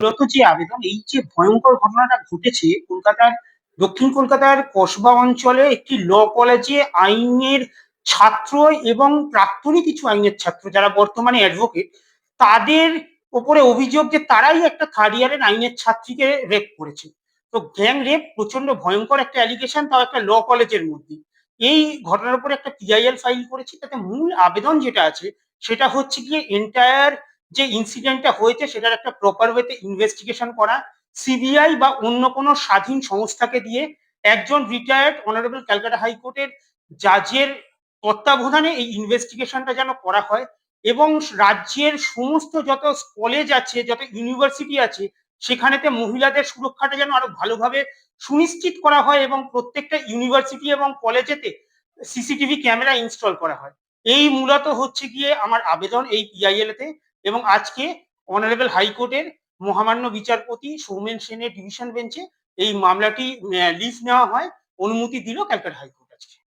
মূলত যে আবেদন, এই যে ভয়ঙ্কর ঘটনাটা ঘটেছে, কলকাতার, দক্ষিণ কলকাতার কসবা অঞ্চলে একটি ল কলেজে আইনের ছাত্র এবং প্রাক্তনী কিছু আইনের ছাত্র যারা বর্তমানে অ্যাডভোকেট তাদের ওপরে অভিযোগ যে তারাই একটা থার্ড ইয়ারের আইনের ছাত্রীকে রেপ করেছে। তো গ্যাং রেপ প্রচণ্ড ভয়ঙ্কর একটা অ্যালিগেশন তাও একটা ল কলেজের মধ্যে। এই ঘটনার উপরে একটা পিআইএল ফাইল করেছি, তাতে মূল আবেদন যেটা আছে, সেটা হচ্ছে গিয়ে এন্টায়ার যে ইনসিডেন্টটা হয়েছে সেটার একটা প্রপার ওয়েতে ইনভেস্টিগেশন করা সিবিআই বা অন্য কোনো স্বাধীন সংস্থাকে দিয়ে একজন রিটায়ার্ড অনারেবল ক্যালকাটা হাইকোর্টের জাজের তত্ত্বাবধানে এই ইনভেস্টিগেশনটা যেন করা হয় এবং রাজ্যের সমস্ত যত কলেজ আছে, যত ইউনিভার্সিটি আছে, সেখানেতে মহিলাদের সুরক্ষাটা যেন আরও ভালোভাবে সুনিশ্চিত করা হয় এবং প্রত্যেকটা ইউনিভার্সিটি এবং কলেজেতে সিসিটিভি ক্যামেরা ইনস্টল করা হয়। এই মূলত হচ্ছে গিয়ে আমার আবেদন এই পিআইএল তে এবং আজকে অনারেবল হাইকোর্টের মহামান্য বিচারপতি সৌমেন সেনের ডিভিশন বেঞ্চে এই মামলাটি লিভ নেওয়া হয়। অনুমতি দিল ক্যালকাটা হাইকোর্ট আজকে।